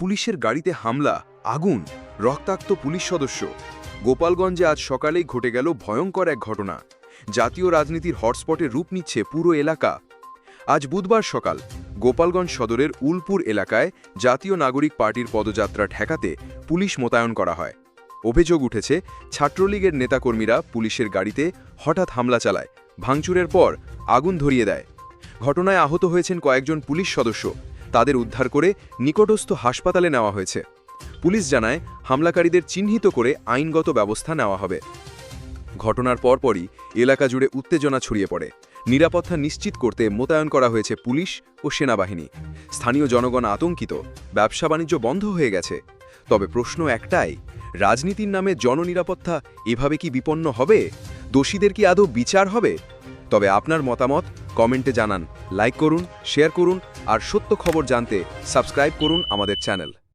পুলিশের গাড়িতে হামলা, আগুন, রক্তাক্ত পুলিশ সদস্য। গোপালগঞ্জে আজ সকালেই ঘটে গেল ভয়ঙ্কর এক ঘটনা। জাতীয় রাজনীতির হটস্পটে রূপ নিচ্ছে পুরো এলাকা। আজ বুধবার সকাল, গোপালগঞ্জ সদরের উলপুর এলাকায় জাতীয় নাগরিক পার্টির পদযাত্রা ঠেকাতে পুলিশ মোতায়েন করা হয়। অভিযোগ উঠেছে, ছাত্রলীগের নেতাকর্মীরা পুলিশের গাড়িতে হঠাৎ হামলা চালায়, ভাঙচুরের পর আগুন ধরিয়ে দেয়। ঘটনায় আহত হয়েছেন কয়েকজন পুলিশ সদস্য। তাদের উদ্ধার করে নিকটস্থ হাসপাতালে নেওয়া হয়েছে। পুলিশ জানায়, হামলাকারীদের চিহ্নিত করে আইনগত ব্যবস্থা নেওয়া হবে। ঘটনার পরপরই এলাকা জুড়ে উত্তেজনা ছড়িয়ে পড়ে। নিরাপত্তা নিশ্চিত করতে মোতায়েন করা হয়েছে পুলিশ ও সেনাবাহিনী। স্থানীয় জনগণ আতঙ্কিত, ব্যবসা বাণিজ্য বন্ধ হয়ে গেছে। তবে প্রশ্ন একটাই, রাজনীতির নামে জননিরাপত্তা এভাবে কি বিপন্ন হবে? দোষীদের কি আদৌ বিচার হবে? তবে আপনার মতামত কমেন্টে জানান। লাইক করুন, শেয়ার করুন, আর সত্য খবর জানতে সাবস্ক্রাইব করুন আমাদের চ্যানেল।